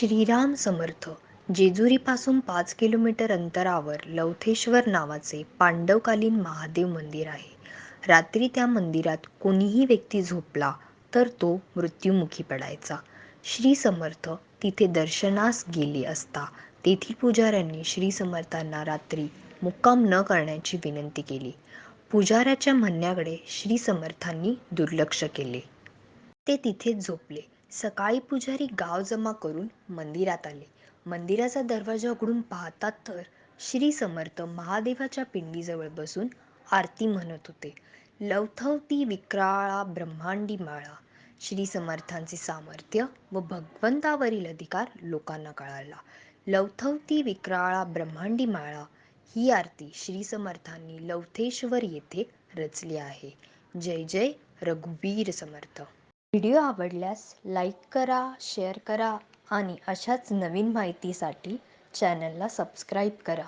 श्रीराम समर्थ जेजुरीपासून पाच किलोमीटर अंतरावर लवथेश्वर नावाचे पांडवकालीन महादेव मंदिर आहे. रात्री त्या मंदिरात कोणीही व्यक्ती झोपला तर तो मृत्युमुखी पडायचा. श्री समर्थ तिथे दर्शनास गेले असता तेथील पुजाऱ्यांनी श्री समर्थांना रात्री मुक्काम न करण्याची विनंती केली. पुजाऱ्याच्या म्हणण्याकडे श्री समर्थांनी दुर्लक्ष केले. ते तिथेच झोपले. सकाळी पुजारी गाव जमा करून मंदिरात आले. मंदिराचा दरवाजा उघडून पाहतात तर श्री समर्थ महादेवाच्या पिंडीजवळ बसून आरती म्हणत होते. लवथवती विक्राळा ब्रह्मांडी माळा श्री समर्थांचे सामर्थ्य व भगवंतावरील अधिकार लोकांना कळाला. लवथवती विक्राळा ब्रह्मांडी माळा ही आरती श्री समर्थांनी लवथेश्वर येथे रचली आहे. जय जय रघुवीर समर्थ! व्हिडिओ आवडल्यास लाईक करा शेअर करा आणि अशाच नवीन माहितीसाठी चॅनलला सबस्क्राईब करा.